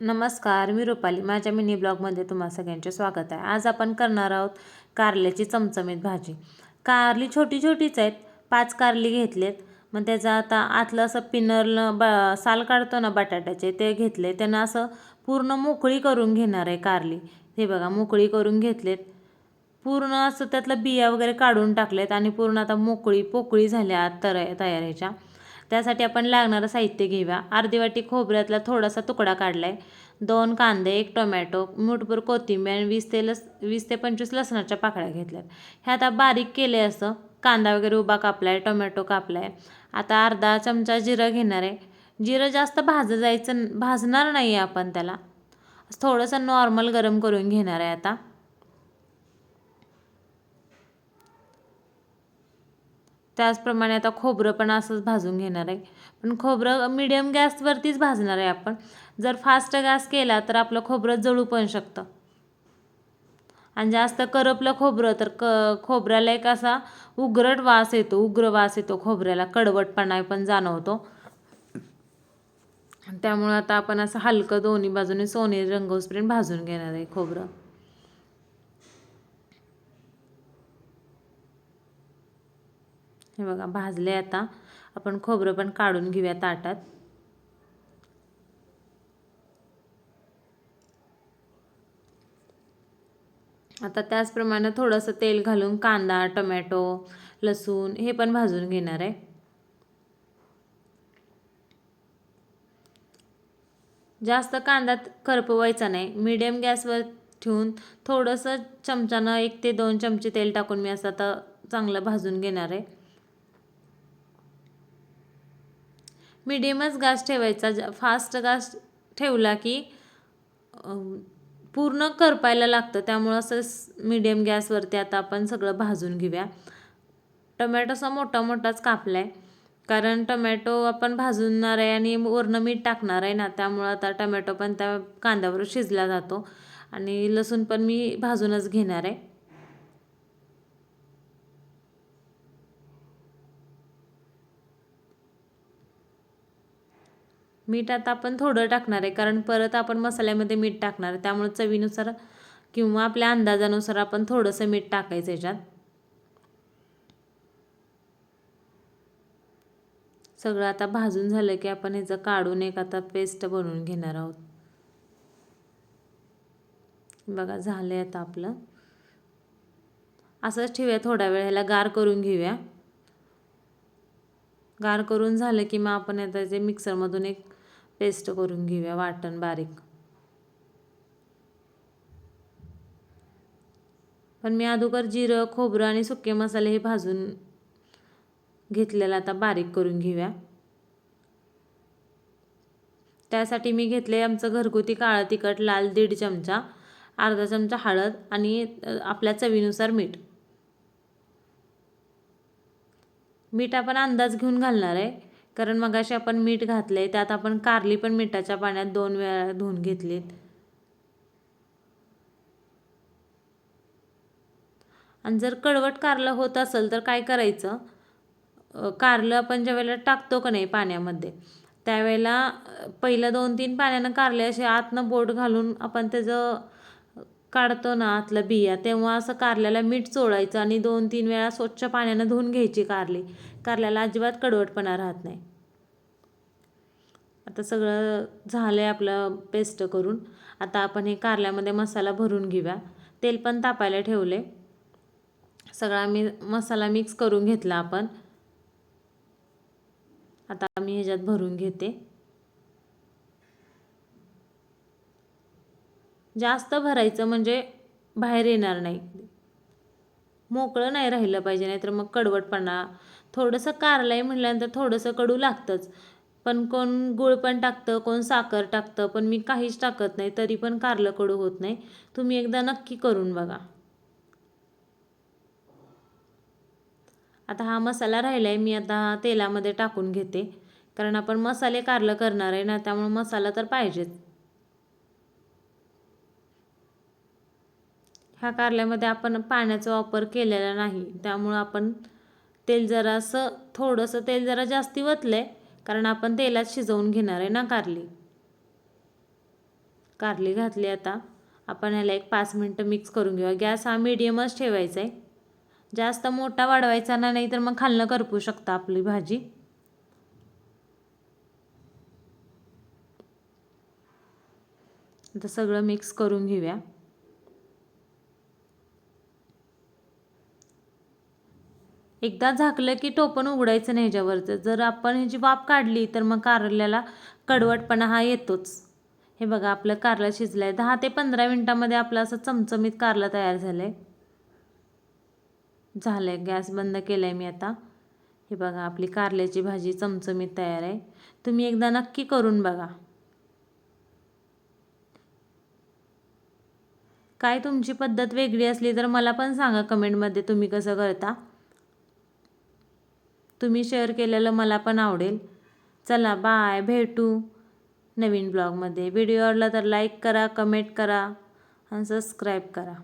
नमस्कार मी रुपाली. माझ्या मिनी ब्लॉगमध्ये तुम्हा सगळ्यांचे स्वागत आहे. आज आपण करणार आहोत कारल्याची चमचमीत भाजी. कारली छोटी छोटीच आहेत. पाच कारली घेतलेत. मग त्याचं आता आतलं असं पिनरलं ब साल काढतो ना बटाट्याचे ते घेतले. त्यांना असं पूर्ण मोकळी करून घेणार आहे कारली. हे बघा मोकळी करून घेतलेत. पूर्ण असं त्यातलं बिया वगैरे काढून टाकलेत आणि पूर्ण आता मोकळी पोकळी झाल्या तर तयार ह्याच्या. त्यासाठी आपण लागणारं साहित्य घेऊया. अर्धी वाटी खोबऱ्यातला थोडासा तुकडा काढला आहे दोन कांदे एक टोमॅटो मुठभर कोथिंबीर आणि वीस ते लस वीस ते पंचवीस लसणाच्या पाकळ्या घेतल्यात. हे आता बारीक केले असं. कांदा वगैरे उभा कापला आहे टोमॅटो कापला आहे आता अर्धा चमचा जिरं घेणार आहे. जिरं जास्त भाजं जायचं भाजणार नाही आहे आपण त्याला. थोडंसं नॉर्मल गरम करून घेणार आहे आता. त्याचप्रमाणे आता खोबरं पण असंच भाजून घेणार आहे. पण खोबरं मिडियम गॅसवरतीच भाजणार आहे आपण. जर फास्ट गॅस केला तर आपलं खोबरं जळू पण शकतं. आणि जास्त करपलं खोबरं तर क खोबऱ्याला एक असा उग्रट वास येतो उग्र वास येतो खोबऱ्याला. कडवटपणा पण जाणवतो. त्यामुळं आता आपण असं हलकं दोन्ही बाजूने सोनेरी रंग भाजून घेणार आहे खोबरं. हे बघा भाजले आता. आपण खोबरं पण काढून घेऊया ताटात. आता त्याचप्रमाणे थोडंसं तेल घालून कांदा टमॅटो लसूण हे पण भाजून घेणार आहे. जास्त कांदा करपवायचा नाही. मीडियम गॅसवर ठेवून थोडंसं चमच्यानं एक ते दोन चमचे तेल टाकून मी असं आता चांगलं भाजून घेणार आहे. मिडियमच गॅस ठेवायचा. फास्ट गॅस ठेवला की पूर्ण करपायला लागतं. त्यामुळं असं मिडियम गॅसवरती आता आपण सगळं भाजून घेऊया. टमॅटो असा मोठा मोठाच कापला आहे कारण टमॅटो आपण भाजणार आहे आणि वरनं मीठ टाकणार आहे ना त्यामुळं आता टमॅटो पण त्या कांद्यावर शिजला जातो. आणि लसूण पण मी भाजूनच घेणार आहे. मीठ आता आपण थोडं टाकणार आहे कारण परत आपण मसाल्यामध्ये मीठ टाकणार. आहे त्यामुळे चवीनुसार किंवा आपल्या अंदाजानुसार आपण थोडंसं मीठ टाकायचं याच्यात. सगळं आता भाजून झालं की आपण ह्याचं काढून एक आता पेस्ट बनवून घेणार आहोत. बघा झालं आता आपलं. असंच ठेवूया थोडा वेळ ह्याला गार करून घेऊया. गार करून झालं की मग आपण आता जे मिक्सरमधून एक पेस्ट करून घेऊया वाटण बारीक. पण मी अगोदर जिरं खोबरं आणि सुके मसाले हे भाजून घेतलेलं आता बारीक करून घेऊया. त्यासाठी मी घेतले आमचं घरगुती काळं तिखट लाल दीड चमचा अर्धा चमचा हळद आणि आपल्या चवीनुसार मीठ. मीठ आपण अंदाज घेऊन घालणार आहे. कारण मगाशी आपण मीठ घातलं आहे त्यात आपण कारली पण मिठाच्या पाण्यात दोन वेळा धुवून घेतलीत. आणि जर कडवट कारलं होत असेल तर काय करायचं? कारलं आपण ज्या वेळेला टाकतो का नाही पाण्यामध्ये त्यावेळेला पहिलं दोन तीन पाण्यानं कारले असे आतनं बोट घालून आपण त्याचं काढतो ना आतलं बिया तेव्हा असं कारल्याला मीठ चोळायचं आणि दोन तीन वेळा स्वच्छ पाण्यानं धुवून घ्यायची कारली. कारल्याला अजिबात कडवटपणा राहत नाही. आता सगळं झालं आहे आपलं पेस्ट करून. आता आपण हे कारल्यामध्ये मसाला भरून घेऊया. तेल पण तापायला ठेवले सगळा मी मसाला मिक्स करून घेतला आपण. आता मी ह्याच्यात भरून घेते. जास्त भरायचं म्हणजे बाहेर येणार नाही. मोकळं नाही राहिलं पाहिजे नाहीतर मग कडवटपणा. थोडंसं कारलं आहे म्हटल्यानंतर थोडंसं कडू लागतंच. पण कोण गुळ पण टाकतं कोण साखर टाकतं पण मी काहीच टाकत नाही तरी पण कारलं कडू होत नाही. तुम्ही एकदा नक्की करून बघा. आता हा मसाला राहिला आहे मी आता तेलामध्ये टाकून घेते. कारण आपण मसाले कारलं करणार आहे ना त्यामुळे मसाला तर पाहिजेच. ह्या कारल्यामध्ये आपण पाण्याचा वापर केलेला नाही. त्यामुळं आपण तेल जरासं थोडंसं तेल जरा जास्ती वतलं आहे कारण आपण तेलात शिजवून घेणार आहे ना कारली. कारली घातली आता. आपण ह्याला एक पाच मिनटं मिक्स करून घेऊया. गॅस हा मिडियमच ठेवायचा आहे जास्त मोठा वाढवायचा ना नाही तर मग खालनं करपू शकता आपली भाजी. आता सगळं मिक्स करून घेऊया. एकदा झाकलं की टोपण उघडायचं नाही ह्याच्यावरचं जर आपण ह्याची वाफ काढली तर मग कारल्याला कडवटपणा हा येतोच. हे बघा आपलं कारलं शिजलं आहे दहा ते पंधरा मिनटामध्ये आपलं असं चमचमीत कारलं तयार झालं आहे झालं आहे गॅस बंद केला आहे मी आता. हे बघा आपली कारल्याची भाजी चमचमीत तयार आहे. तुम्ही एकदा नक्की करून बघा. काय तुमची पद्धत वेगळी असली तर मला पण सांगा कमेंटमध्ये. तुम्ही कसं करता? तुम्ही शेअर केलेलं मला पण आवडेल. चला बाय भेटू नवीन ब्लॉगमध्ये व्हिडिओ आवडला तर लाईक करा कमेंट करा आणि सबस्क्राईब करा.